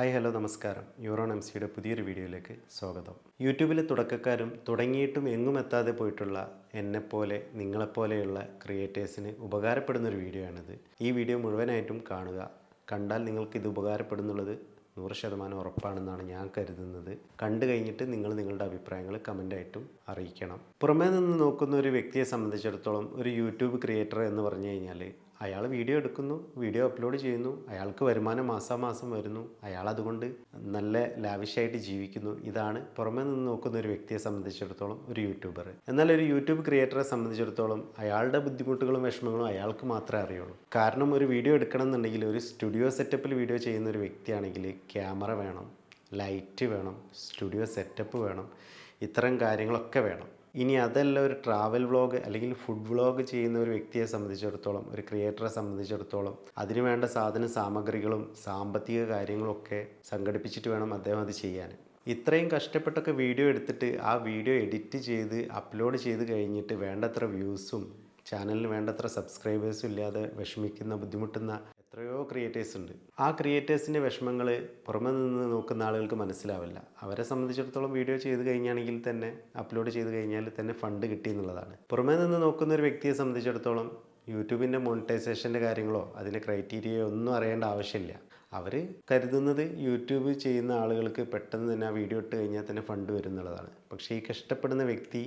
Hi hello നമസ്കാരം. യൂറോൺ M സിയുടെ പുതിയൊരു വീഡിയോയിലേക്ക് സ്വാഗതം. യൂട്യൂബിലെ തുടക്കക്കാരും തുടങ്ങിയിട്ടും എങ്ങും എത്താതെ പോയിട്ടുള്ള എന്നെപ്പോലെ നിങ്ങളെപ്പോലെയുള്ള ക്രിയേറ്റേഴ്സിന് ഉപകാരപ്പെടുന്ന ഒരു വീഡിയോ ആണിത് ഈ വീഡിയോ മുഴുവനായിട്ടും കാണുക. കണ്ടാൽ നിങ്ങൾക്ക് ഇത് ഉപകാരപ്പെടുന്നുള്ളത് നൂറ് ശതമാനം ഉറപ്പാണെന്നാണ് ഞാൻ കരുതുന്നത്. കണ്ടു കഴിഞ്ഞിട്ട് നിങ്ങൾ നിങ്ങളുടെ അഭിപ്രായങ്ങൾ കമന്റായിട്ടും അറിയിക്കണം. പുറമേ നിന്ന് നോക്കുന്ന ഒരു വ്യക്തിയെ സംബന്ധിച്ചിടത്തോളം ഒരു യൂട്യൂബ് ക്രിയേറ്റർ എന്ന് പറഞ്ഞു കഴിഞ്ഞാൽ അയാൾ വീഡിയോ എടുക്കുന്നു വീഡിയോ അപ്ലോഡ് ചെയ്യുന്നു അയാൾക്ക് വരുമാനം മാസാമാസം വരുന്നു അയാൾ അതുകൊണ്ട് നല്ല ലാവിഷായിട്ട് ജീവിക്കുന്നു. ഇതാണ് പുറമേ നിന്ന് നോക്കുന്ന ഒരു വ്യക്തിയെ സംബന്ധിച്ചിടത്തോളം ഒരു യൂട്യൂബർ എന്നാൽ ഒരു യൂട്യൂബ് ക്രിയേറ്ററെ സംബന്ധിച്ചിടത്തോളം അയാളുടെ ബുദ്ധിമുട്ടുകളും വിഷമങ്ങളും അയാൾക്ക് മാത്രമേ അറിയുള്ളൂ. കാരണം ഒരു വീഡിയോ എടുക്കണം എന്നുണ്ടെങ്കിൽ ഒരു സ്റ്റുഡിയോ സെറ്റപ്പിൽ വീഡിയോ ചെയ്യുന്ന ഒരു വ്യക്തിയാണെങ്കിൽ ക്യാമറ വേണം ലൈറ്റ് വേണം സ്റ്റുഡിയോ സെറ്റപ്പ് വേണം ഇത്തരം കാര്യങ്ങളൊക്കെ വേണം. ഇനി അതല്ല ഒരു ട്രാവൽ വ്ളോഗ് അല്ലെങ്കിൽ ഫുഡ് വ്ളോഗ് ചെയ്യുന്ന ഒരു വ്യക്തിയെ സംബന്ധിച്ചിടത്തോളം ഒരു ക്രിയേറ്ററെ സംബന്ധിച്ചിടത്തോളം അതിന് വേണ്ട സാധന സാമഗ്രികളും സാമ്പത്തിക കാര്യങ്ങളൊക്കെ സംഘടിപ്പിച്ചിട്ട് വേണം അദ്ദേഹം അത് ചെയ്യാൻ. ഇത്രയും കഷ്ടപ്പെട്ടൊക്കെ വീഡിയോ എടുത്തിട്ട് ആ വീഡിയോ എഡിറ്റ് ചെയ്ത് അപ്ലോഡ് ചെയ്ത് കഴിഞ്ഞിട്ട് വേണ്ടത്ര വ്യൂസും ചാനലിന് വേണ്ടത്ര സബ്സ്ക്രൈബേഴ്സും ഇല്ലാതെ വിഷമിക്കുന്ന ബുദ്ധിമുട്ടുന്ന എത്രയോ ക്രിയേറ്റേഴ്സ് ഉണ്ട്. ആ ക്രിയേറ്റേഴ്സിന്റെ വിഷമങ്ങൾ പുറമെ നിന്ന് നോക്കുന്ന ആളുകൾക്ക് മനസ്സിലാവില്ല. അവരെ സംബന്ധിച്ചിടത്തോളം വീഡിയോ ചെയ്ത് കഴിഞ്ഞാണെങ്കിൽ തന്നെ അപ്ലോഡ് ചെയ്ത് കഴിഞ്ഞാൽ തന്നെ ഫണ്ട് കിട്ടി എന്നുള്ളതാണ്. പുറമേ നിന്ന് നോക്കുന്ന ഒരു വ്യക്തിയെ സംബന്ധിച്ചിടത്തോളം യൂട്യൂബിന്റെ മോണിറ്റൈസേഷന്റെ കാര്യങ്ങളോ അതിന്റെ ക്രൈറ്റീരിയയോ ഒന്നും അറിയേണ്ട ആവശ്യമില്ല. അവർ കരുതുന്നത് യൂട്യൂബ് ചെയ്യുന്ന ആളുകൾക്ക് പെട്ടെന്ന് തന്നെ ആ വീഡിയോ ഇട്ട് കഴിഞ്ഞാൽ തന്നെ ഫണ്ട് വരും എന്നുള്ളതാണ്. പക്ഷേ ഈ കഷ്ടപ്പെടുന്ന വ്യക്തി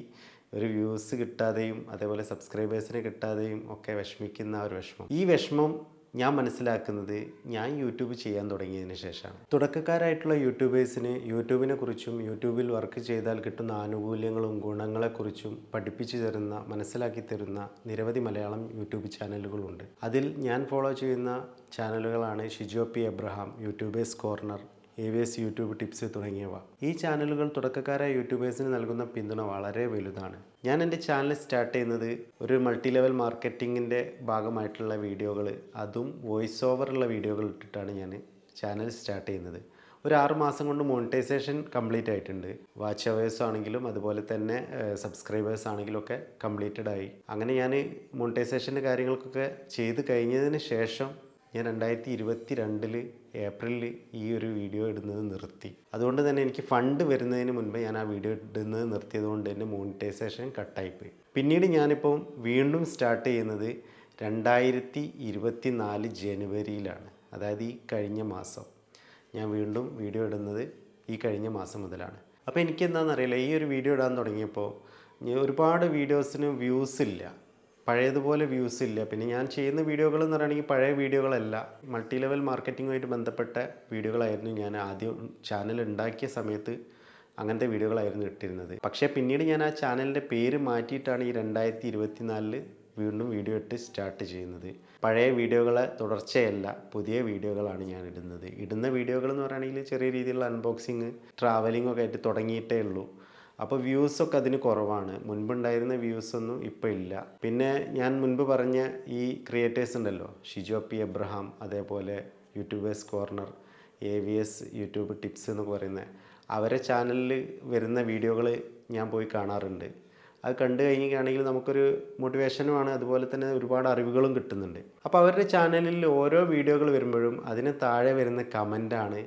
ഒരു വ്യൂസ് കിട്ടാതെയും അതേപോലെ സബ്സ്ക്രൈബേഴ്സിനെ കിട്ടാതെയും ഒക്കെ വിഷമിക്കുന്ന ഒരു വിഷമം. ഈ വിഷമം ഞാൻ മനസ്സിലാക്കുന്നത് ഞാൻ യൂട്യൂബ് ചെയ്യാൻ തുടങ്ങിയതിന് ശേഷമാണ്. തുടക്കക്കാരായിട്ടുള്ള യൂട്യൂബേഴ്സിന് യൂട്യൂബിനെ കുറിച്ചും യൂട്യൂബിൽ വർക്ക് ചെയ്താൽ കിട്ടുന്ന ആനുകൂല്യങ്ങളും ഗുണങ്ങളെക്കുറിച്ചും പഠിപ്പിച്ചു തരുന്ന മനസ്സിലാക്കി തരുന്ന നിരവധി മലയാളം യൂട്യൂബ് ചാനലുകളുണ്ട്. അതിൽ ഞാൻ ഫോളോ ചെയ്യുന്ന ചാനലുകളാണ് Shijo P Abraham YouTubers corner A V S YouTube tips തുടങ്ങിയവ. ഈ ചാനലുകൾ തുടക്കക്കാരായ യൂട്യൂബേഴ്സിന് നൽകുന്ന പിന്തുണ വളരെ വലുതാണ്. ഞാൻ എന്റെ ചാനൽ സ്റ്റാർട്ട് ചെയ്യുന്നത് ഒരു മൾട്ടി ലെവൽ മാർക്കറ്റിങ്ങിന്റെ ഭാഗമായിട്ടുള്ള വീഡിയോകൾ അതും വോയിസ് ഓവറുള്ള വീഡിയോകൾ ഇട്ടിട്ടാണ് ഞാൻ ചാനൽ സ്റ്റാർട്ട് ചെയ്യുന്നത്. ഒരു ആറ് മാസം കൊണ്ട് മോണിറ്റൈസേഷൻ കംപ്ലീറ്റ് ആയിട്ടുണ്ട്. വാച്ച് അവേഴ്സ് ആണെങ്കിലും അതുപോലെ തന്നെ സബ്സ്ക്രൈബേഴ്സ് ആണെങ്കിലും ഒക്കെ കംപ്ലീറ്റഡ് ആയി അങ്ങനെ ഞാൻ മോണിറ്റൈസേഷന്റെ കാര്യങ്ങൾക്കൊക്കെ ചെയ്ത് കഴിഞ്ഞതിന് ശേഷം ഞാൻ രണ്ടായിരത്തി ഇരുപത്തി രണ്ടിൽ ഏപ്രിലിൽ ഈ ഒരു വീഡിയോ ഇടുന്നത് നിർത്തി. അതുകൊണ്ട് തന്നെ എനിക്ക് ഫണ്ട് വരുന്നതിന് മുൻപ് ഞാൻ ആ വീഡിയോ ഇടുന്നത് നിർത്തിയത് കൊണ്ട് തന്നെ മോണിറ്റൈസേഷൻ കട്ടായിപ്പോയി. പിന്നീട് ഞാനിപ്പം വീണ്ടും സ്റ്റാർട്ട് ചെയ്യുന്നത് രണ്ടായിരത്തി ഇരുപത്തി നാല് ജനുവരിയിലാണ്. അതായത് ഈ കഴിഞ്ഞ മാസം ഞാൻ വീണ്ടും വീഡിയോ ഇടുന്നത് ഈ കഴിഞ്ഞ മാസം മുതലാണ്. അപ്പോൾ എനിക്ക് എന്താണെന്നറിയില്ല ഈ ഒരു വീഡിയോ ഇടാൻ തുടങ്ങിയപ്പോൾ ഒരുപാട് വീഡിയോസിന് വ്യൂസ് ഇല്ല. പഴയതുപോലെ വ്യൂസ് ഇല്ല. പിന്നെ ഞാൻ ചെയ്യുന്ന വീഡിയോകൾ എന്ന് പറയുകയാണെങ്കിൽ പഴയ വീഡിയോകളല്ല മൾട്ടി ലെവൽ മാർക്കറ്റിങ്ങുമായിട്ട് ബന്ധപ്പെട്ട വീഡിയോകളായിരുന്നു ഞാൻ ആദ്യം ചാനൽ ഉണ്ടാക്കിയ സമയത്ത് അങ്ങനത്തെ വീഡിയോകളായിരുന്നു ഇട്ടിരുന്നത്. പക്ഷേ പിന്നീട് ഞാൻ ആ ചാനലിന്റെ പേര് മാറ്റിയിട്ടാണ് ഈ രണ്ടായിരത്തി ഇരുപത്തിനാലിൽ വീണ്ടും വീഡിയോ ഇട്ട് സ്റ്റാർട്ട് ചെയ്യുന്നത്. പഴയ വീഡിയോകളെ തുടർച്ചയല്ല പുതിയ വീഡിയോകളാണ് ഞാൻ ഇടുന്നത്. ഇടുന്ന വീഡിയോകൾ എന്ന് പറയുകയാണെങ്കിൽ ചെറിയ രീതിയിലുള്ള അൺബോക്സിങ് ട്രാവലിംഗ് ഒക്കെ ആയിട്ട് തുടങ്ങിയിട്ടേ ഉള്ളൂ. അപ്പോൾ വ്യൂസൊക്കെ അതിന് കുറവാണ്. മുൻപുണ്ടായിരുന്ന വ്യൂസൊന്നും ഇപ്പോൾ ഇല്ല. പിന്നെ ഞാൻ മുൻപ് പറഞ്ഞ ഈ ക്രിയേറ്റേഴ്സ് ഉണ്ടല്ലോ ഷിജോ പി എബ്രഹാം അതേപോലെ YouTubers corner A V S YouTube tips എന്ന് പറയുന്നത് അവരെ ചാനലിൽ വരുന്ന വീഡിയോകൾ ഞാൻ പോയി കാണാറുണ്ട്. അത് കണ്ടു കഴിഞ്ഞിട്ടാണെങ്കിൽ നമുക്കൊരു മോട്ടിവേഷനുമാണ് അതുപോലെ തന്നെ ഒരുപാട് അറിവുകളും കിട്ടുന്നുണ്ട്. അപ്പോൾ അവരുടെ ചാനലിൽ ഓരോ വീഡിയോകൾ വരുമ്പോഴും അതിന് താഴെ വരുന്ന കമന്റാണ്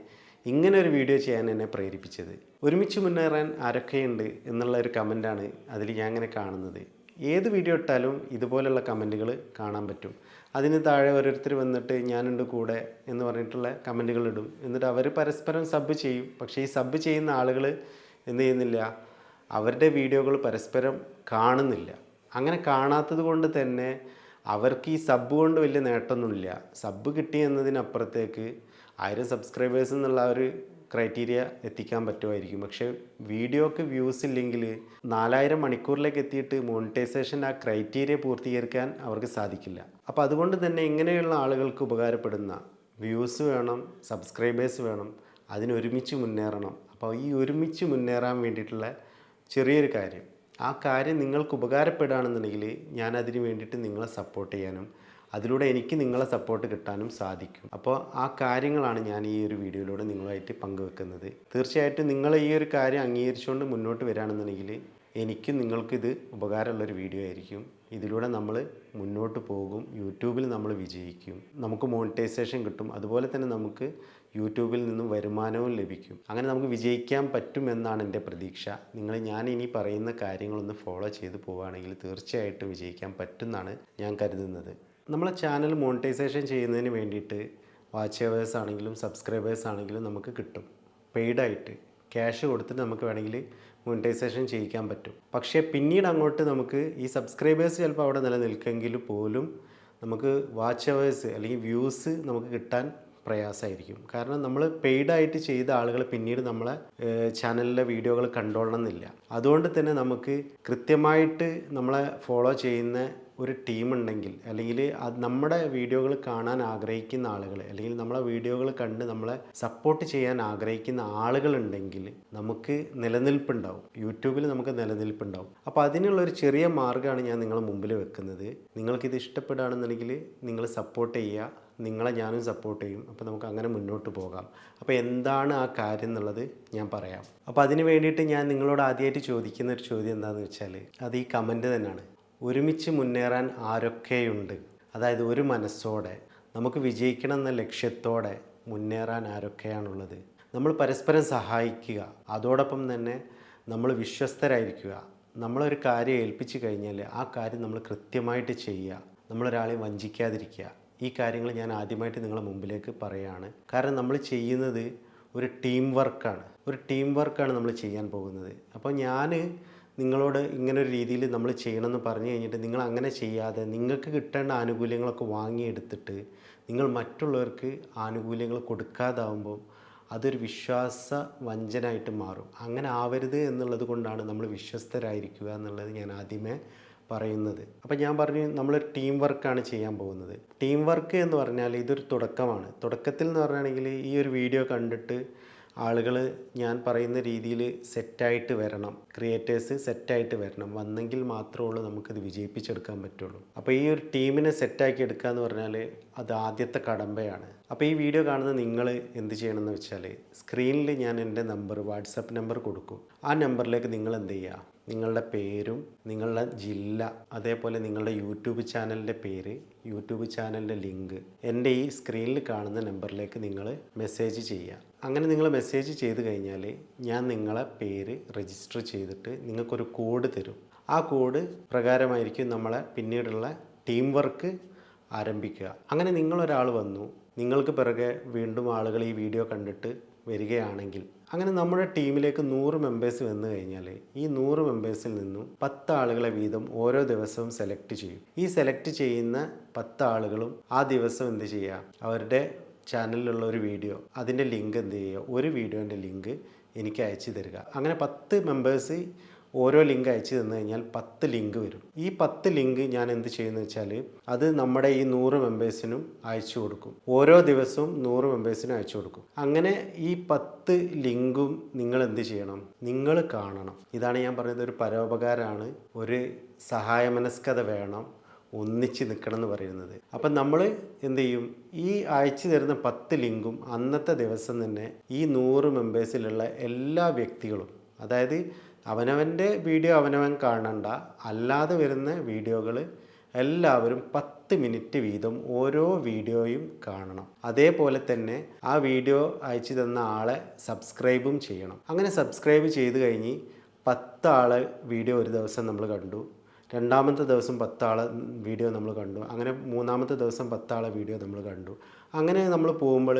ഇങ്ങനെ ഒരു വീഡിയോ ചെയ്യാൻ എന്നെ പ്രേരിപ്പിച്ചത്. ഒരുമിച്ച് മുന്നേറാൻ ആരൊക്കെയുണ്ട് എന്നുള്ള ഒരു കമന്റാണ് അതിൽ ഞാൻ അങ്ങനെ കാണുന്നത്. ഏത് വീഡിയോ ഇട്ടാലും ഇതുപോലെയുള്ള കമന്റുകൾ കാണാൻ പറ്റും. അതിന് താഴെ ഓരോരുത്തർ വന്നിട്ട് ഞാനുണ്ട് കൂടെ എന്ന് പറഞ്ഞിട്ടുള്ള കമന്റുകൾ ഇടും. എന്നിട്ട് അവർ പരസ്പരം സബ് ചെയ്യും. പക്ഷേ ഈ സബ് ചെയ്യുന്ന ആളുകൾ എന്ത് ചെയ്യുന്നില്ല അവരുടെ വീഡിയോകൾ പരസ്പരം കാണുന്നില്ല. അങ്ങനെ കാണാത്തത് കൊണ്ട് തന്നെ അവർക്ക് ഈ സബ് കൊണ്ട് വലിയ നേട്ടമൊന്നുമില്ല. സബ് കിട്ടി എന്നതിനപ്പുറത്തേക്ക് ആയിരം സബ്സ്ക്രൈബേഴ്സ് എന്നുള്ള ഒരു ക്രൈറ്റീരിയ എത്തിക്കാൻ പറ്റുമായിരിക്കും. പക്ഷേ വീഡിയോക്ക് വ്യൂസ് ഇല്ലെങ്കിൽ നാലായിരം മണിക്കൂറിലേക്ക് എത്തിയിട്ട് മോണിറ്റൈസേഷൻ ആ ക്രൈറ്റീരിയ പൂർത്തീകരിക്കാൻ അവർക്ക് സാധിക്കില്ല. അപ്പോൾ അതുകൊണ്ട് തന്നെ ഇങ്ങനെയുള്ള ആളുകൾക്ക് ഉപകാരപ്പെടുന്ന വ്യൂസ് വേണം സബ്സ്ക്രൈബേഴ്സ് വേണം അതിനൊരുമിച്ച് മുന്നേറണം. അപ്പോൾ ഈ ഒരുമിച്ച് മുന്നേറാൻ വേണ്ടിയിട്ടുള്ള ചെറിയൊരു കാര്യം. ആ കാര്യം നിങ്ങൾക്ക് ഉപകാരപ്പെടുകയാണെന്നുണ്ടെങ്കിൽ ഞാൻ അതിന് വേണ്ടിയിട്ട് നിങ്ങളെ സപ്പോർട്ട് ചെയ്യാനും അതിലൂടെ എനിക്ക് നിങ്ങളെ സപ്പോർട്ട് കിട്ടാനും സാധിക്കും. അപ്പോൾ ആ കാര്യങ്ങളാണ് ഞാൻ ഈ ഒരു വീഡിയോയിലൂടെ നിങ്ങളുമായിട്ട് പങ്കുവെക്കുന്നത്. തീർച്ചയായിട്ടും നിങ്ങൾ ഈ ഒരു കാര്യം അംഗീകരിച്ചുകൊണ്ട് മുന്നോട്ട് വരികയാണെന്നുണ്ടെങ്കിൽ എനിക്കും നിങ്ങൾക്കിത് ഉപകാരമുള്ളൊരു വീഡിയോ ആയിരിക്കും. ഇതിലൂടെ നമ്മൾ മുന്നോട്ട് പോകും. യൂട്യൂബിൽ നമ്മൾ വിജയിക്കും. നമുക്ക് മോണിറ്റൈസേഷൻ കിട്ടും. അതുപോലെ തന്നെ നമുക്ക് യൂട്യൂബിൽ നിന്നും വരുമാനവും ലഭിക്കും. അങ്ങനെ നമുക്ക് വിജയിക്കാൻ പറ്റുമെന്നാണ് എന്റെ പ്രതീക്ഷ. നിങ്ങൾ ഞാൻ ഇനി പറയുന്ന കാര്യങ്ങളൊന്ന് ഫോളോ ചെയ്ത് പോവുകയാണെങ്കിൽ തീർച്ചയായിട്ടും വിജയിക്കാൻ പറ്റുമെന്നാണ് ഞാൻ കരുതുന്നത്. നമ്മളെ ചാനൽ മോണിറ്റൈസേഷൻ ചെയ്യുന്നതിന് വേണ്ടിയിട്ട് വാച്ച് അവേഴ്സ് ആണെങ്കിലും സബ്സ്ക്രൈബേഴ്സ് ആണെങ്കിലും നമുക്ക് കിട്ടും. പെയ്ഡായിട്ട് ക്യാഷ് കൊടുത്തിട്ട് നമുക്ക് വേണമെങ്കിൽ മോണിറ്റൈസേഷൻ ചെയ്യിക്കാൻ പറ്റും. പക്ഷേ പിന്നീട് അങ്ങോട്ട് നമുക്ക് ഈ സബ്സ്ക്രൈബേഴ്സ് ചിലപ്പോൾ അവിടെ നിലനിൽക്കെങ്കിൽ പോലും നമുക്ക് വാച്ച് അവേഴ്സ് അല്ലെങ്കിൽ വ്യൂസ് നമുക്ക് കിട്ടാൻ പ്രയാസമായിരിക്കും. കാരണം നമ്മൾ പെയ്ഡായിട്ട് ചെയ്ത ആളുകൾ പിന്നീട് നമ്മളെ ചാനലിലെ വീഡിയോകൾ കണ്ടോളണം എന്നില്ല. അതുകൊണ്ട് തന്നെ നമുക്ക് കൃത്യമായിട്ട് നമ്മളെ ഫോളോ ചെയ്യുന്ന ഒരു ടീമുണ്ടെങ്കിൽ അല്ലെങ്കിൽ അത് നമ്മുടെ വീഡിയോകൾ കാണാൻ ആഗ്രഹിക്കുന്ന ആളുകൾ അല്ലെങ്കിൽ നമ്മളെ വീഡിയോകൾ കണ്ട് നമ്മളെ സപ്പോർട്ട് ചെയ്യാൻ ആഗ്രഹിക്കുന്ന ആളുകളുണ്ടെങ്കിൽ നമുക്ക് നിലനിൽപ്പുണ്ടാവും. യൂട്യൂബിൽ നമുക്ക് നിലനിൽപ്പുണ്ടാവും. അപ്പോൾ അതിനുള്ള ഒരു ചെറിയ മാർഗമാണ് ഞാൻ നിങ്ങളെ മുമ്പിൽ വെക്കുന്നത്. നിങ്ങൾക്കിത് ഇഷ്ടപ്പെടുകയാണെന്നുണ്ടെങ്കിൽ നിങ്ങൾ സപ്പോർട്ട് ചെയ്യുക. നിങ്ങളെ ഞാനും സപ്പോർട്ട് ചെയ്യും. അപ്പോൾ നമുക്ക് അങ്ങനെ മുന്നോട്ട് പോകാം. അപ്പോൾ എന്താണ് ആ കാര്യം എന്നുള്ളത് ഞാൻ പറയാം. അപ്പോൾ അതിന് വേണ്ടിയിട്ട് ഞാൻ നിങ്ങളോട് ആദ്യമായിട്ട് ചോദിക്കുന്ന ഒരു ചോദ്യം എന്താണെന്ന് വെച്ചാൽ അത് ഈ കമന്റ് തന്നെയാണ്. ഒരുമിച്ച് മുന്നേറാൻ ആരൊക്കെയുണ്ട്? അതായത് ഒരു മനസ്സോടെ നമുക്ക് വിജയിക്കണം എന്ന ലക്ഷ്യത്തോടെ മുന്നേറാൻ ആരൊക്കെയാണുള്ളത്? നമ്മൾ പരസ്പരം സഹായിക്കുക. അതോടൊപ്പം തന്നെ നമ്മൾ വിശ്വസ്തരായിരിക്കുക. നമ്മളൊരു കാര്യം ഏൽപ്പിച്ചു കഴിഞ്ഞാൽ ആ കാര്യം നമ്മൾ കൃത്യമായിട്ട് ചെയ്യുക. നമ്മളൊരാളെ വഞ്ചിക്കാതിരിക്കുക. ഈ കാര്യങ്ങൾ ഞാൻ ആദ്യമായിട്ട് നിങ്ങളുടെ മുമ്പിലേക്ക് പറയുകയാണ് കാരണം നമ്മൾ ചെയ്യുന്നത് ഒരു ടീം വർക്കാണ്. ഒരു ടീം വർക്കാണ് നമ്മൾ ചെയ്യാൻ പോകുന്നത്. അപ്പോൾ ഞാൻ നിങ്ങളോട് ഇങ്ങനൊരു രീതിയിൽ നമ്മൾ ചെയ്യണമെന്ന് പറഞ്ഞു കഴിഞ്ഞിട്ട് നിങ്ങൾ അങ്ങനെ ചെയ്യാതെ നിങ്ങൾക്ക് കിട്ടേണ്ട ആനുകൂല്യങ്ങളൊക്കെ വാങ്ങിയെടുത്തിട്ട് നിങ്ങൾ മറ്റുള്ളവർക്ക് ആനുകൂല്യങ്ങൾ കൊടുക്കാതാവുമ്പോൾ അതൊരു വിശ്വാസ വഞ്ചനായിട്ട് മാറും. അങ്ങനെ ആവരുത് എന്നുള്ളത് കൊണ്ടാണ് നമ്മൾ വിശ്വസ്തരായിരിക്കുക എന്നുള്ളത് ഞാൻ ആദ്യമേ പറയുന്നത്. അപ്പം ഞാൻ പറഞ്ഞു നമ്മൾ ടീം വർക്കാണ് ചെയ്യാൻ പോകുന്നത്. ടീം വർക്ക് എന്ന് പറഞ്ഞാൽ ഇതൊരു തുടക്കമാണ്. തുടക്കത്തിൽ എന്ന് പറയുകയാണെങ്കിൽ ഈ ഒരു വീഡിയോ കണ്ടിട്ട് ആളുകൾ ഞാൻ പറയുന്ന രീതിയിൽ സെറ്റായിട്ട് വരണം. ക്രിയേറ്റേഴ്സ് സെറ്റായിട്ട് വരണം. വന്നെങ്കിൽ മാത്രമേ ഉള്ളൂ നമുക്കിത് വിജയിപ്പിച്ചെടുക്കാൻ പറ്റുള്ളൂ. അപ്പോൾ ഈ ഒരു ടീമിനെ സെറ്റാക്കി എടുക്കുക എന്ന് പറഞ്ഞാൽ അത് ആദ്യത്തെ കടമ്പയാണ്. അപ്പോൾ ഈ വീഡിയോ കാണുന്ന നിങ്ങൾ എന്ത് ചെയ്യണമെന്ന് വെച്ചാൽ സ്ക്രീനിൽ ഞാൻ എന്റെ നമ്പർ വാട്സപ്പ് നമ്പർ കൊടുക്കും. ആ നമ്പറിലേക്ക് നിങ്ങൾ എന്ത് ചെയ്യുക? നിങ്ങളുടെ പേരും നിങ്ങളുടെ ജില്ല അതേപോലെ നിങ്ങളുടെ യൂട്യൂബ് ചാനലിന്റെ പേര് യൂട്യൂബ് ചാനലിന്റെ ലിങ്ക് എന്റെ ഈ സ്ക്രീനിൽ കാണുന്ന നമ്പറിലേക്ക് നിങ്ങൾ മെസ്സേജ് ചെയ്യുക. അങ്ങനെ നിങ്ങൾ മെസ്സേജ് ചെയ്ത് കഴിഞ്ഞാൽ ഞാൻ നിങ്ങളെ പേര് രജിസ്റ്റർ ചെയ്തിട്ട് നിങ്ങൾക്കൊരു കോഡ് തരും. ആ കോഡ് പ്രകാരമായിരിക്കും നമ്മളെ പിന്നീടുള്ള ടീം വർക്ക് ആരംഭിക്കുക. അങ്ങനെ നിങ്ങളൊരാൾ വന്നു. നിങ്ങൾക്ക് പിറകെ വീണ്ടും ആളുകൾ ഈ വീഡിയോ കണ്ടിട്ട് വരികയാണെങ്കിൽ അങ്ങനെ നമ്മുടെ ടീമിലേക്ക് നൂറ് മെമ്പേഴ്സ് വന്നു കഴിഞ്ഞാൽ ഈ നൂറ് മെമ്പേഴ്സിൽ നിന്നും പത്ത് ആളുകളെ വീതം ഓരോ ദിവസവും സെലക്ട് ചെയ്യും. ഈ സെലക്ട് ചെയ്യുന്ന പത്ത് ആളുകളും ആ ദിവസം എന്ത് ചെയ്യുക? അവരുടെ ചാനലിലുള്ള ഒരു വീഡിയോ അതിന്റെ ലിങ്ക് എന്ത് ചെയ്യുക? ഒരു വീഡിയോന്റെ ലിങ്ക് എനിക്ക് അയച്ചു തരിക. അങ്ങനെ പത്ത് മെമ്പേഴ്സ് ഓരോ ലിങ്ക് അയച്ചു തന്നു കഴിഞ്ഞാൽ പത്ത് ലിങ്ക് വരും. ഈ പത്ത് ലിങ്ക് ഞാൻ എന്ത് ചെയ്യുന്നു വെച്ചാൽ അത് നമ്മുടെ ഈ നൂറ് മെമ്പേഴ്സിനും അയച്ചു കൊടുക്കും. ഓരോ ദിവസവും നൂറ് മെമ്പേഴ്സിനും അയച്ചു കൊടുക്കും. അങ്ങനെ ഈ പത്ത് ലിങ്കും നിങ്ങൾ എന്ത് ചെയ്യണം? നിങ്ങൾ കാണണം. ഇതാണ് ഞാൻ പറയുന്നത് ഒരു പരോപകാരമാണ്. ഒരു സഹായമനസ്കത വേണം. ഒന്നിച്ച് നിൽക്കണം എന്ന് പറയുന്നത്. അപ്പം നമ്മൾ എന്ത് ചെയ്യും? ഈ അയച്ചു തരുന്ന പത്ത് ലിങ്കും അന്നത്തെ ദിവസം തന്നെ ഈ നൂറ് മെമ്പേഴ്സിലുള്ള എല്ലാ വ്യക്തികളും അതായത് അവനവന്റെ വീഡിയോ അവനവൻ കാണണ്ട. അല്ലാതെ വരുന്ന വീഡിയോകൾ എല്ലാവരും പത്ത് മിനിറ്റ് വീതം ഓരോ വീഡിയോയും കാണണം. അതേപോലെ തന്നെ ആ വീഡിയോ അയച്ചു തന്ന ആളെ സബ്സ്ക്രൈബും ചെയ്യണം. അങ്ങനെ സബ്സ്ക്രൈബ് ചെയ്ത് കഴിഞ്ഞ് പത്ത് ആളെ വീഡിയോ ഒരു ദിവസം നമ്മൾ കണ്ടു. രണ്ടാമത്തെ ദിവസം പത്താളെ വീഡിയോ നമ്മൾ കണ്ടു. അങ്ങനെ മൂന്നാമത്തെ ദിവസം പത്താളെ വീഡിയോ നമ്മൾ കണ്ടു. അങ്ങനെ നമ്മൾ പോകുമ്പോൾ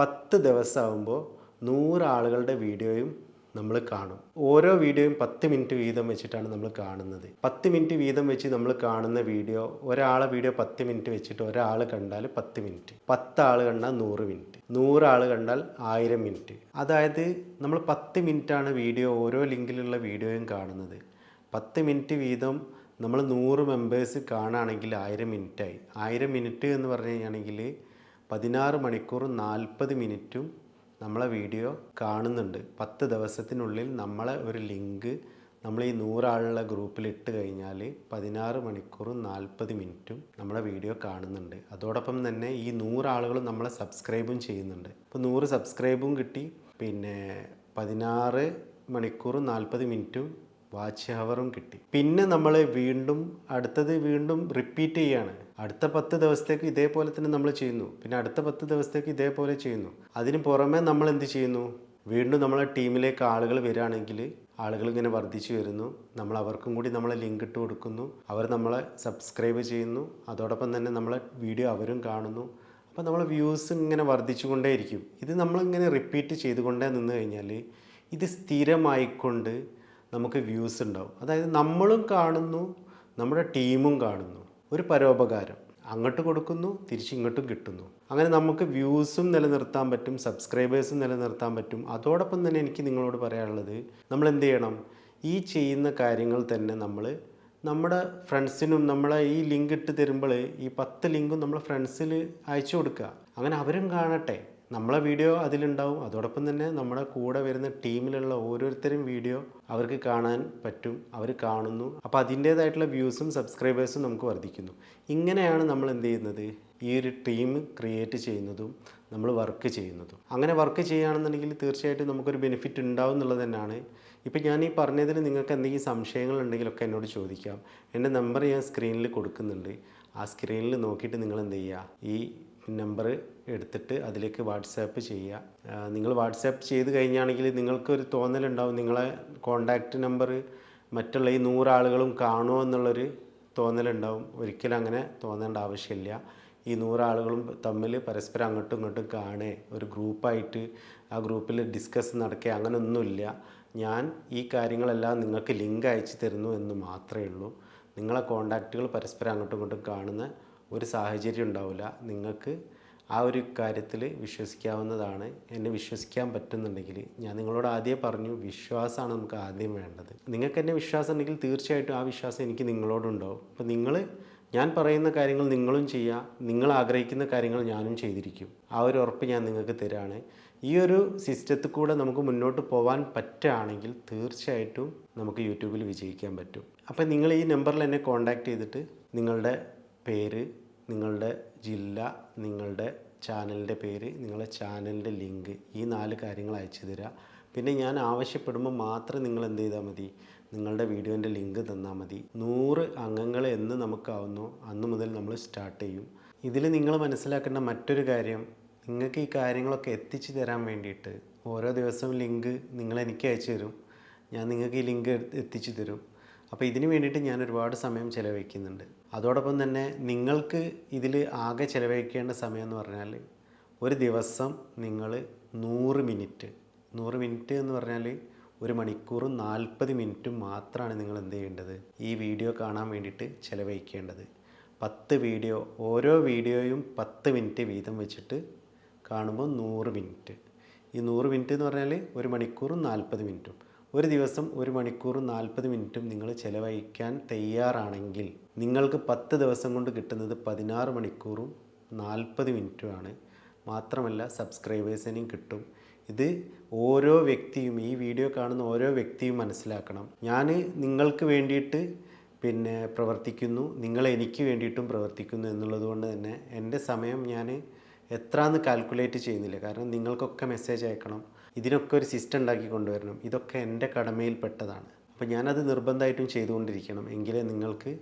പത്ത് ദിവസമാകുമ്പോൾ നൂറ് ആളുകളുടെ വീഡിയോയും നമ്മൾ കാണും. ഓരോ വീഡിയോയും പത്ത് മിനിറ്റ് വീതം വെച്ചിട്ടാണ് നമ്മൾ കാണുന്നത്. പത്ത് മിനിറ്റ് വീതം വെച്ച് നമ്മൾ കാണുന്ന വീഡിയോ ഒരാളെ വീഡിയോ പത്ത് മിനിറ്റ് വെച്ചിട്ട് ഒരാൾ കണ്ടാൽ പത്ത് മിനിറ്റ്. പത്ത് ആൾ കണ്ടാൽ നൂറ് മിനിറ്റ്. നൂറ് ആൾ കണ്ടാൽ ആയിരം മിനിറ്റ്. അതായത് നമ്മൾ പത്ത് മിനിറ്റാണ് വീഡിയോ ഓരോ ലിങ്കിലുള്ള വീഡിയോയും കാണുന്നത്. പത്ത് മിനിറ്റ് വീതം നമ്മൾ നൂറ് മെമ്പേഴ്സ് കാണുകയാണെങ്കിൽ ആയിരം മിനിറ്റായി. ആയിരം മിനിറ്റ് എന്ന് പറഞ്ഞു കഴിഞ്ഞാണെങ്കിൽ പതിനാറ് മണിക്കൂറും നാൽപ്പത് മിനിറ്റും നമ്മളെ വീഡിയോ കാണുന്നുണ്ട്. പത്ത് ദിവസത്തിനുള്ളിൽ നമ്മളെ ഒരു ലിങ്ക് നമ്മൾ ഈ നൂറാളുള്ള ഗ്രൂപ്പിൽ ഇട്ട് കഴിഞ്ഞാൽ പതിനാറ് മണിക്കൂറും നാൽപ്പത് മിനിറ്റും നമ്മളെ വീഡിയോ കാണുന്നുണ്ട്. അതോടൊപ്പം തന്നെ ഈ നൂറാളുകളും നമ്മളെ സബ്സ്ക്രൈബും ചെയ്യുന്നുണ്ട്. ഇപ്പോൾ നൂറ് സബ്സ്ക്രൈബും കിട്ടി. പിന്നെ പതിനാറ് മണിക്കൂറും നാൽപ്പത് മിനിറ്റും വാച്ച് ഹവറും കിട്ടി. പിന്നെ നമ്മൾ വീണ്ടും അടുത്തത് വീണ്ടും റിപ്പീറ്റ് ചെയ്യാണ്. അടുത്ത പത്ത് ദിവസത്തേക്ക് ഇതേപോലെ തന്നെ നമ്മൾ ചെയ്യുന്നു. പിന്നെ അടുത്ത പത്ത് ദിവസത്തേക്ക് ഇതേപോലെ ചെയ്യുന്നു. അതിന് പുറമെ നമ്മൾ എന്ത് ചെയ്യുന്നു? വീണ്ടും നമ്മളെ ടീമിലേക്ക് ആളുകൾ വരികയാണെങ്കിൽ ആളുകൾ ഇങ്ങനെ വർദ്ധിച്ചു വരുന്നു. നമ്മൾ അവർക്കും കൂടി നമ്മളെ ലിങ്ക് ഇട്ട് കൊടുക്കുന്നു. അവർ നമ്മളെ സബ്സ്ക്രൈബ് ചെയ്യുന്നു. അതോടൊപ്പം തന്നെ നമ്മളെ വീഡിയോ അവരും കാണുന്നു. അപ്പോൾ നമ്മളെ വ്യൂസ് ഇങ്ങനെ വർദ്ധിച്ചുകൊണ്ടേയിരിക്കും. ഇത് നമ്മളിങ്ങനെ റിപ്പീറ്റ് ചെയ്തുകൊണ്ടേ നിന്ന് കഴിഞ്ഞാൽ ഇത് സ്ഥിരമായിക്കൊണ്ട് നമുക്ക് വ്യൂസ് ഉണ്ടാവും. അതായത് നമ്മളും കാണുന്നു നമ്മുടെ ടീമും കാണുന്നു. ഒരു പരോപകാരം. അങ്ങോട്ട് കൊടുക്കുന്നു തിരിച്ചിങ്ങോട്ടും കിട്ടുന്നു. അങ്ങനെ നമുക്ക് വ്യൂസും നിലനിർത്താൻ പറ്റും സബ്സ്ക്രൈബേഴ്സും നിലനിർത്താൻ പറ്റും. അതോടൊപ്പം തന്നെ എനിക്ക് നിങ്ങളോട് പറയാനുള്ളത് നമ്മൾ എന്ത് ചെയ്യണം? ഈ ചെയ്യുന്ന കാര്യങ്ങൾ തന്നെ നമ്മൾ നമ്മുടെ ഫ്രണ്ട്സിനും നമ്മളെ ഈ ലിങ്ക് ഇട്ട് തരുമ്പോൾ ഈ പത്ത് ലിങ്കും നമ്മൾ ഫ്രണ്ട്സിൽ അയച്ചു കൊടുക്കുക. അങ്ങനെ അവരും കാണട്ടെ. നമ്മളെ വീഡിയോ അതിലുണ്ടാവും. അതോടൊപ്പം തന്നെ നമ്മുടെ കൂടെ വരുന്ന ടീമിലുള്ള ഓരോരുത്തരും വീഡിയോ അവർക്ക് കാണാൻ പറ്റും. അവർ കാണുന്നു. അപ്പോൾ അതിന്റേതായിട്ടുള്ള വ്യൂസും സബ്സ്ക്രൈബേഴ്സും നമുക്ക് വർദ്ധിക്കുന്നു. ഇങ്ങനെയാണ് നമ്മൾ എന്ത് ചെയ്യുന്നത്? ഈ ഒരു ടീം ക്രിയേറ്റ് ചെയ്യുന്നതും നമ്മൾ വർക്ക് ചെയ്യുന്നതും. അങ്ങനെ വർക്ക് ചെയ്യുകയാണെന്നുണ്ടെങ്കിൽ തീർച്ചയായിട്ടും നമുക്കൊരു ബെനിഫിറ്റ് ഉണ്ടാവും എന്നുള്ളത് തന്നെയാണ്. ഇപ്പം ഞാൻ ഈ പറഞ്ഞതിൽ നിങ്ങൾക്ക് എന്തെങ്കിലും സംശയങ്ങളുണ്ടെങ്കിലൊക്കെ എന്നോട് ചോദിക്കാം. എന്റെ നമ്പർ ഞാൻ സ്ക്രീനിൽ കൊടുക്കുന്നുണ്ട്. ആ സ്ക്രീനിൽ നോക്കിയിട്ട് നിങ്ങൾ എന്ത് ചെയ്യുക? ഈ നമ്പർ എടുത്തിട്ട് അതിലേക്ക് വാട്സാപ്പ് ചെയ്യുക. നിങ്ങൾ വാട്സാപ്പ് ചെയ്ത് കഴിഞ്ഞാണെങ്കിൽ നിങ്ങൾക്കൊരു തോന്നലുണ്ടാവും. നിങ്ങളെ കോണ്ടാക്റ്റ് നമ്പർ മറ്റുള്ള ഈ നൂറാളുകളും കാണുമോ എന്നുള്ളൊരു തോന്നലുണ്ടാവും. ഒരിക്കലും അങ്ങനെ തോന്നേണ്ട ആവശ്യമില്ല. ഈ നൂറാളുകളും തമ്മിൽ പരസ്പരം അങ്ങോട്ടും ഇങ്ങോട്ടും കാണേ. ഒരു ഗ്രൂപ്പായിട്ട് ആ ഗ്രൂപ്പിൽ ഡിസ്കസ് നടക്കുക അങ്ങനെയൊന്നുമില്ല ഞാൻ ഈ കാര്യങ്ങളെല്ലാം നിങ്ങൾക്ക് ലിങ്ക് അയച്ചു തരുന്നു എന്ന് മാത്രമേ ഉള്ളൂ. നിങ്ങളെ കോണ്ടാക്റ്റുകൾ പരസ്പരം അങ്ങോട്ടും ഇങ്ങോട്ടും കാണുന്ന ഒരു സാഹചര്യം ഉണ്ടാവില്ല. നിങ്ങൾക്ക് ആ ഒരു കാര്യത്തിൽ വിശ്വസിക്കാവുന്നതാണ്. എന്നെ വിശ്വസിക്കാൻ പറ്റുന്നുണ്ടെങ്കിൽ ഞാൻ നിങ്ങളോട് ആദ്യം പറഞ്ഞു വിശ്വാസമാണ് നമുക്ക് ആദ്യം വേണ്ടത്. നിങ്ങൾക്ക് എന്നെ വിശ്വാസം ഉണ്ടെങ്കിൽ തീർച്ചയായിട്ടും ആ വിശ്വാസം എനിക്ക് നിങ്ങളോടുണ്ടാവും. അപ്പോൾ നിങ്ങൾ ഞാൻ പറയുന്ന കാര്യങ്ങൾ നിങ്ങളും ചെയ്യുക. നിങ്ങൾ ആഗ്രഹിക്കുന്ന കാര്യങ്ങൾ ഞാനും ചെയ്തിരിക്കും. ആ ഒരു ഉറപ്പ് ഞാൻ നിങ്ങൾക്ക് തരാണ്. ഈ ഒരു സിസ്റ്റത്തിൽ കൂടെ നമുക്ക് മുന്നോട്ട് പോകാൻ പറ്റുകയാണെങ്കിൽ തീർച്ചയായിട്ടും നമുക്ക് യൂട്യൂബിൽ വിജയിക്കാൻ പറ്റും. അപ്പോൾ നിങ്ങൾ ഈ നമ്പറിൽ എന്നെ കോൺടാക്റ്റ് ചെയ്തിട്ട് നിങ്ങളുടെ പേര് നിങ്ങളുടെ ജില്ല നിങ്ങളുടെ ചാനലിന്റെ പേര് നിങ്ങളുടെ ചാനലിന്റെ ലിങ്ക് ഈ നാല് കാര്യങ്ങൾ അയച്ചു തരിക പിന്നെ ഞാൻ ആവശ്യപ്പെടുമ്പോൾ മാത്രം നിങ്ങൾ എന്ത് ചെയ്താൽ മതി? നിങ്ങളുടെ വീഡിയോന്റെ ലിങ്ക് തന്നാൽ മതി. നൂറ് അംഗങ്ങൾ എന്ന് നമുക്കാവുന്നു. അന്ന് മുതൽ നമ്മൾ സ്റ്റാർട്ട് ചെയ്യും. ഇതിൽ നിങ്ങൾ മനസ്സിലാക്കേണ്ട മറ്റൊരു കാര്യം നിങ്ങൾക്ക് ഈ കാര്യങ്ങളൊക്കെ എത്തിച്ചു തരാൻ വേണ്ടിയിട്ട് ഓരോ ദിവസവും ലിങ്ക് നിങ്ങൾ എനിക്ക് അയച്ചു തരും. ഞാൻ നിങ്ങൾക്ക് ഈ ലിങ്ക് എത്തിച്ചു തരും. അപ്പോൾ ഇതിന് വേണ്ടിയിട്ട് ഞാൻ ഒരുപാട് സമയം ചിലവഴിക്കുന്നുണ്ട്. അതോടൊപ്പം തന്നെ നിങ്ങൾക്ക് ഇതിൽ ആകെ ചിലവഴിക്കേണ്ട സമയം എന്ന് പറഞ്ഞാൽ ഒരു ദിവസം നിങ്ങൾ നൂറ് മിനിറ്റ് നൂറ് മിനിറ്റ് എന്ന് പറഞ്ഞാൽ ഒരു മണിക്കൂറും നാൽപ്പത് മിനിറ്റും മാത്രമാണ് നിങ്ങൾ എന്ത് ചെയ്യേണ്ടത്? ഈ വീഡിയോ കാണാൻ വേണ്ടിയിട്ട് ചിലവഴിക്കേണ്ടത്. പത്ത് വീഡിയോ ഓരോ വീഡിയോയും പത്ത് മിനിറ്റ് വീതം വെച്ചിട്ട് കാണുമ്പോൾ നൂറ് മിനിറ്റ്. ഈ നൂറ് മിനിറ്റ് എന്ന് പറഞ്ഞാൽ ഒരു മണിക്കൂറും നാൽപ്പത് മിനിറ്റും. ഒരു ദിവസം ഒരു മണിക്കൂറും നാൽപ്പത് മിനിറ്റും നിങ്ങൾ ചിലവഴിക്കാൻ തയ്യാറാണെങ്കിൽ നിങ്ങൾക്ക് പത്ത് ദിവസം കൊണ്ട് കിട്ടുന്നത് പതിനാറ് മണിക്കൂറും നാൽപ്പത് മിനിറ്റുമാണ്. മാത്രമല്ല സബ്സ്ക്രൈബേഴ്സിനെയും കിട്ടും. ഇത് ഓരോ വ്യക്തിയും ഈ വീഡിയോ കാണുന്ന ഓരോ വ്യക്തിയും മനസ്സിലാക്കണം. ഞാൻ നിങ്ങൾക്ക് വേണ്ടിയിട്ട് പിന്നെ പ്രവർത്തിക്കുന്നു നിങ്ങൾ എനിക്ക് വേണ്ടിയിട്ടും പ്രവർത്തിക്കുന്നു എന്നുള്ളത് കൊണ്ട് തന്നെ എന്റെ സമയം ഞാൻ എത്രയെന്ന് കാൽക്കുലേറ്റ് ചെയ്യുന്നില്ല. കാരണം നിങ്ങൾക്കൊക്കെ മെസ്സേജ് അയക്കണം. ഇതിനൊക്കെ ഒരു സിസ്റ്റം ഉണ്ടാക്കി കൊണ്ടുവരണം. ഇതൊക്കെ എന്റെ കടമയിൽപ്പെട്ടതാണ്. അപ്പോൾ ഞാനത് നിർബന്ധമായിട്ടും ചെയ്തുകൊണ്ടിരിക്കണം. എങ്കിലേ നിങ്ങൾക്ക്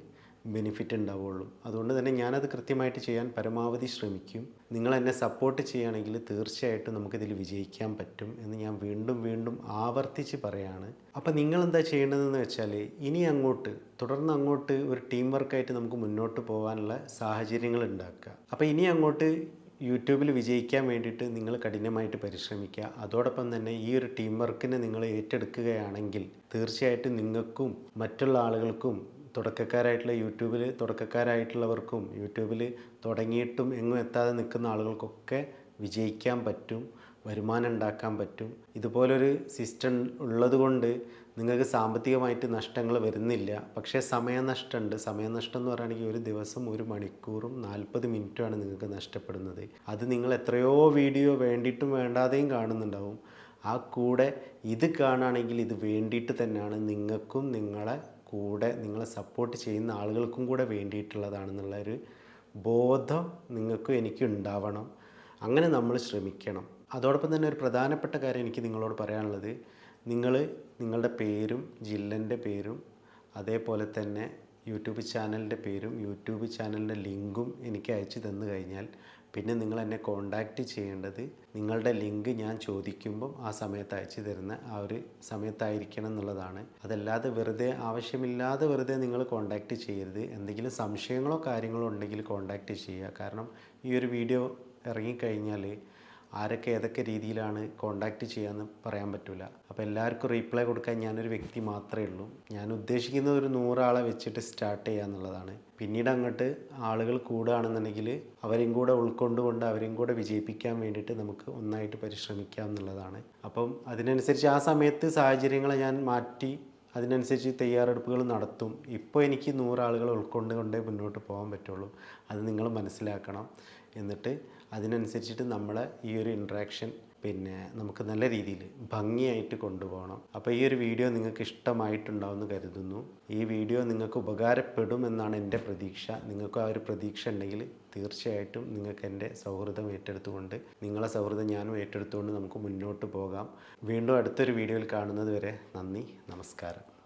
ബെനിഫിറ്റ് ഉണ്ടാവുള്ളൂ. അതുകൊണ്ട് തന്നെ ഞാനത് കൃത്യമായിട്ട് ചെയ്യാൻ പരമാവധി ശ്രമിക്കും. നിങ്ങൾ എന്നെ സപ്പോർട്ട് ചെയ്യുകയാണെങ്കിൽ തീർച്ചയായിട്ടും നമുക്കിതിൽ വിജയിക്കാൻ പറ്റും എന്ന് ഞാൻ വീണ്ടും വീണ്ടും ആവർത്തിച്ച് പറയാണ്. അപ്പോൾ നിങ്ങൾ എന്താ ചെയ്യേണ്ടതെന്ന് വെച്ചാൽ ഇനി അങ്ങോട്ട് തുടർന്ന് അങ്ങോട്ട് ഒരു ടീം വർക്കായിട്ട് നമുക്ക് മുന്നോട്ട് പോകാനുള്ള സാഹചര്യങ്ങൾ ഉണ്ടാക്കുക. അപ്പോൾ ഇനി അങ്ങോട്ട് യൂട്യൂബിൽ വിജയിക്കാൻ വേണ്ടിയിട്ട് നിങ്ങൾ കഠിനമായിട്ട് പരിശ്രമിക്കുക. അതോടൊപ്പം തന്നെ ഈ ഒരു ടീം വർക്കിനെ നിങ്ങൾ ഏറ്റെടുക്കുകയാണെങ്കിൽ തീർച്ചയായിട്ടും നിങ്ങൾക്കും മറ്റുള്ള ആളുകൾക്കും തുടക്കക്കാരായിട്ടുള്ള യൂട്യൂബിൽ തുടക്കക്കാരായിട്ടുള്ളവർക്കും യൂട്യൂബിൽ തുടങ്ങിയിട്ടും എങ്ങും എത്താതെ നിൽക്കുന്ന ആളുകൾക്കൊക്കെ വിജയിക്കാൻ പറ്റും വരുമാനം ഉണ്ടാക്കാൻ പറ്റും. ഇതുപോലൊരു സിസ്റ്റം ഉള്ളതുകൊണ്ട് നിങ്ങൾക്ക് സാമ്പത്തികമായിട്ട് നഷ്ടങ്ങൾ വരുന്നില്ല. പക്ഷേ സമയനഷ്ടമുണ്ട് സമയനഷ്ടം എന്ന് പറയുകയാണെങ്കിൽ ഒരു ദിവസം ഒരു മണിക്കൂറും നാൽപ്പത് മിനിറ്റുമാണ് നിങ്ങൾക്ക് നഷ്ടപ്പെടുന്നത്. അത് നിങ്ങൾ എത്രയോ വീഡിയോ വേണ്ടിയിട്ടും വേണ്ടാതെയും കാണുന്നുണ്ടാവും. ആ കൂടെ ഇത് കാണുകയാണെങ്കിൽ ഇത് വേണ്ടിയിട്ട് തന്നെയാണ് നിങ്ങൾക്കും നിങ്ങളെ കൂടെ നിങ്ങളെ സപ്പോർട്ട് ചെയ്യുന്ന ആളുകൾക്കും കൂടെ വേണ്ടിയിട്ടുള്ളതാണെന്നുള്ള ഒരു ബോധം നിങ്ങൾക്കും എനിക്ക് ഉണ്ടാവണം. അങ്ങനെ നമ്മൾ ശ്രമിക്കണം. അതോടൊപ്പം തന്നെ ഒരു പ്രധാനപ്പെട്ട കാര്യം എനിക്ക് നിങ്ങളോട് പറയാനുള്ളത്. നിങ്ങൾ നിങ്ങളുടെ പേരും ജില്ലന്റെ പേരും അതേപോലെ തന്നെ യൂട്യൂബ് ചാനലിന്റെ പേരും യൂട്യൂബ് ചാനലിന്റെ ലിങ്കും എനിക്ക് അയച്ചു തന്നു കഴിഞ്ഞാൽ പിന്നെ നിങ്ങൾ എന്നെ കോണ്ടാക്റ്റ് ചെയ്യേണ്ടത് നിങ്ങളുടെ ലിങ്ക് ഞാൻ ചോദിക്കുമ്പം ആ സമയത്ത് അയച്ചു തരുന്ന ആ ഒരു സമയത്തായിരിക്കണം എന്നുള്ളതാണ്. അതല്ലാതെ വെറുതെ ആവശ്യമില്ലാതെ വെറുതെ നിങ്ങൾ കോണ്ടാക്റ്റ് ചെയ്യരുത്. എന്തെങ്കിലും സംശയങ്ങളോ കാര്യങ്ങളോ ഉണ്ടെങ്കിൽ കോണ്ടാക്റ്റ് ചെയ്യുക. കാരണം ഈ ഒരു വീഡിയോ ഇറങ്ങിക്കഴിഞ്ഞാൽ ആരൊക്കെ ഏതൊക്കെ രീതിയിലാണ് കോണ്ടാക്ട് ചെയ്യാമെന്ന് പറയാൻ പറ്റില്ല അപ്പോൾ എല്ലാവർക്കും റീപ്ലൈ കൊടുക്കാൻ ഞാനൊരു വ്യക്തി മാത്രമേ ഉള്ളൂ. ഞാൻ ഉദ്ദേശിക്കുന്നത് ഒരു നൂറാളെ വെച്ചിട്ട് സ്റ്റാർട്ട് ചെയ്യുക എന്നുള്ളതാണ്. പിന്നീട് അങ്ങോട്ട് ആളുകൾ കൂടുകയാണെന്നുണ്ടെങ്കിൽ അവരെയും കൂടെ ഉൾക്കൊണ്ടുകൊണ്ട് അവരെയും കൂടെ വിജയിപ്പിക്കാൻ വേണ്ടിയിട്ട് നമുക്ക് ഒന്നായിട്ട് പരിശ്രമിക്കാം എന്നുള്ളതാണ്. അപ്പം അതിനനുസരിച്ച് ആ സമയത്ത് സാഹചര്യങ്ങളെ ഞാൻ മാറ്റി അതിനനുസരിച്ച് തയ്യാറെടുപ്പുകൾ നടത്തും. ഇപ്പോൾ എനിക്ക് നൂറാളുകൾ ഉൾക്കൊണ്ടുകൊണ്ടേ മുന്നോട്ട് പോകാൻ പറ്റുള്ളൂ. അത് നിങ്ങൾ മനസ്സിലാക്കണം. എന്നിട്ട് അതിനനുസരിച്ചിട്ട് നമ്മൾ ഈ ഒരു ഇൻട്രാക്ഷൻ പിന്നെ നമുക്ക് നല്ല രീതിയിൽ ഭംഗിയായിട്ട് കൊണ്ടുപോകണം. അപ്പോൾ ഈ ഒരു വീഡിയോ നിങ്ങൾക്ക് ഇഷ്ടമായിട്ടുണ്ടാവുമെന്ന് കരുതുന്നു. ഈ വീഡിയോ നിങ്ങൾക്ക് ഉപകാരപ്പെടുമെന്നാണ് എന്റെ പ്രതീക്ഷ. നിങ്ങൾക്ക് ആ ഒരു പ്രതീക്ഷ ഉണ്ടെങ്കിൽ തീർച്ചയായിട്ടും നിങ്ങൾക്ക് എന്റെ സൗഹൃദം ഏറ്റെടുത്തുകൊണ്ട് നിങ്ങളെ സൗഹൃദം ഞാനും ഏറ്റെടുത്തുകൊണ്ട് നമുക്ക് മുന്നോട്ട് പോകാം. വീണ്ടും അടുത്തൊരു വീഡിയോയിൽ കാണുന്നത് വരെ നന്ദി നമസ്കാരം.